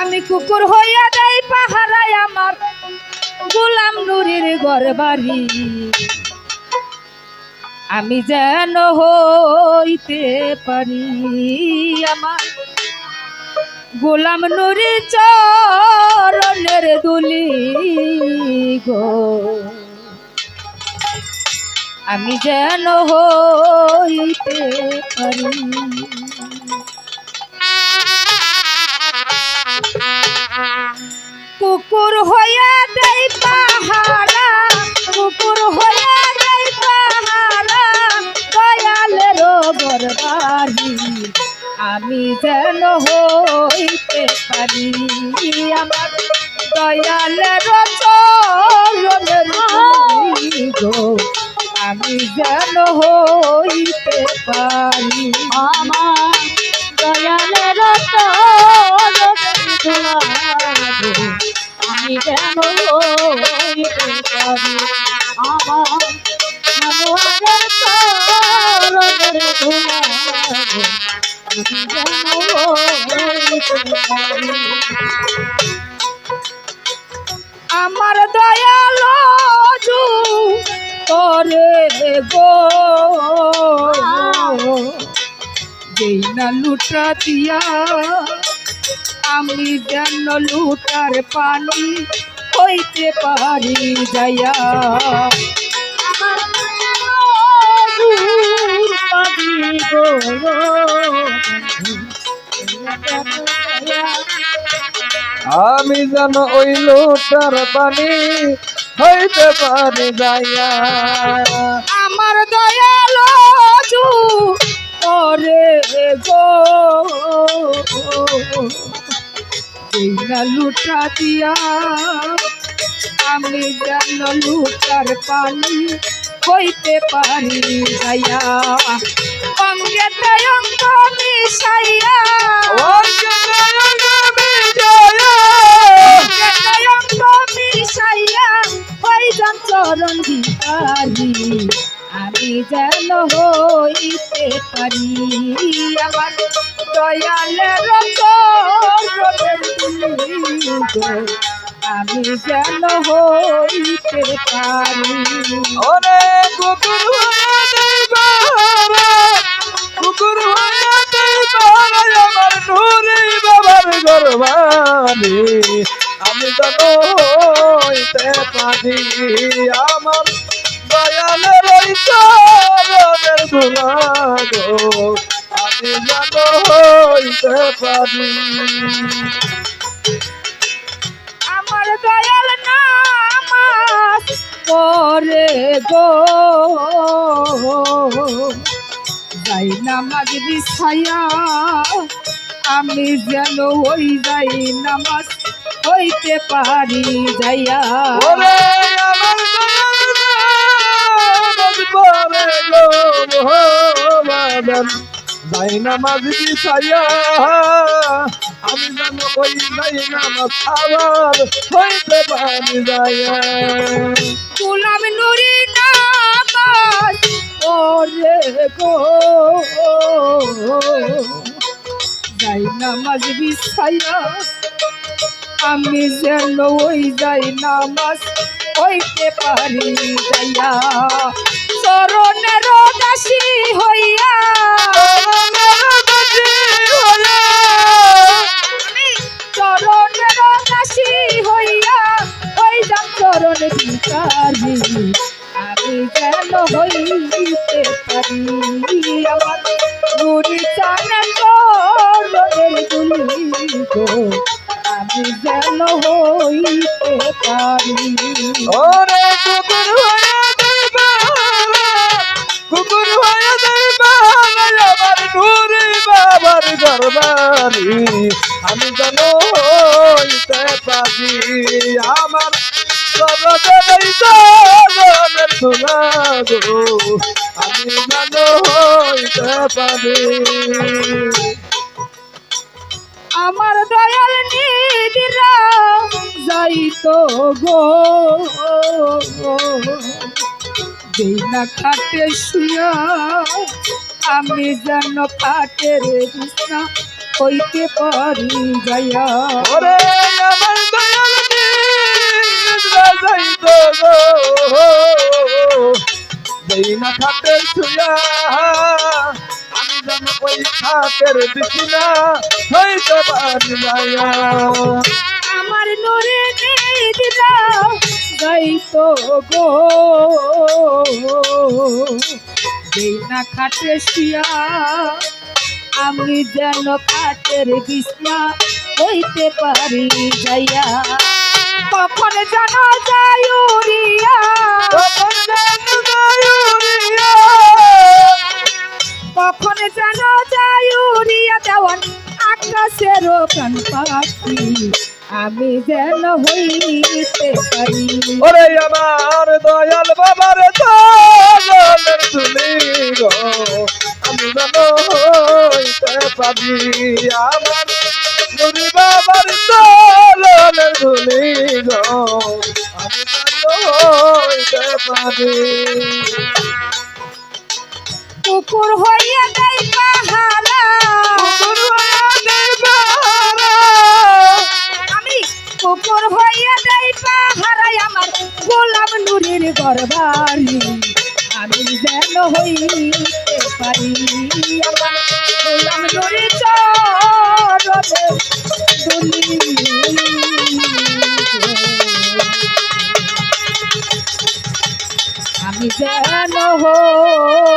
আমি কুকুর হইয়া যাই পাহারায় আমার গোলাম নুরির ঘর বাড়ি আমি যেন হইতে পারি আমার গোলাম নুরি চরণের দুলি গো। আমি যেন হইতে যেন হইতে পারি। আমার দয়ালের চরণের আমি যেন হইতে পারি। আমার দয়ালের আমি যেন হইতে পারি। আমার আমার দয়াল জু করে গো। যেই না লুটা দিয়া, আমি যেন লুটার পানি হইতে পারি যাইয়া। আমি যেন ওই লোটার পানি হইতে পারি যাইয়া। আমার দয়াল করে গো। লুটা দিয়া আমি যেন লুটার পানি হইতে পারি যাইয়া অঙ্গে অঙ্গ মিশাইয়া। অঙ্গে অঙ্গ মিশাইয়া। ওই যান চরণ ভিকারি আমি যেন হইতে পারি আমার দয়ালের আমি যেন হইতে পারি। ওরে কুকুর কুকুর আমার নুরি বাবার গরবানি আমি যেন হইতে পারি, আমার দয়ালের ওই চরণের ধুলা আমি যেন হইতে পারি। করে গো। যাই নামাজ বিছাইয়া আমি যেন ওই যাই নামাজ হইতে পারি যাইয়া। যাই নামাজ বিছাইয়া আমি যেন ওই যাই নামাজ আবার হইতে পারি যাইয়া। গো যাই নামাজ বিছাইয়া আমি যেন ওই যাই নামাজ হইতে পারি যাইয়া। চরণের দাসী হইয়া। চরণের দাসী হইয়া, ওই যান চরণ আমি যেন হইতে পারি। আমার গুরি চানের চরণের দুলি গো আমি যেন হইতে পারি। ওরে কুকুর হয়ে কুকুর হয়ে আমার নুরি বাবার গরবারি গো আমি যেন হইতে পারি। আমার দয়াল নিদিরা যাইতো গো। যেই না খাটে শুয়া আমি যেন খাটের বিছনা হইতে পারি যাইয়া। ওরে আমার দয়াল শুয়া আমি যেন ওই খাতের বিছিনা হইতে পারি আমার নূরে যাইতো গো। না খাটে শুয়া আমি যেন খাটের বিছনা হইতে পারি যাইয়া। কখন যেন যাই উড়িয়া। যেন কখন যেন যাই উড়িয়া দেওয়ান আকাশের প্রাণ পাখি। আমি যেন হইতে পারি। ওরে আমার দয়াল বাবার দয়ালের তুমি গো, আমি যেন হইতে পারি। আমার নুরি বাবার দয়ালের তুমি গো, আমি যেন হইতে পারি। কুকুর হইয়া দেয় পাহারা আমি কুকুর হইয়া দেয় পাহারাই আমার গোলাম নুরির গরবারি আমি যেন হইতে পারি গোলাম নুরির আমি যেন হই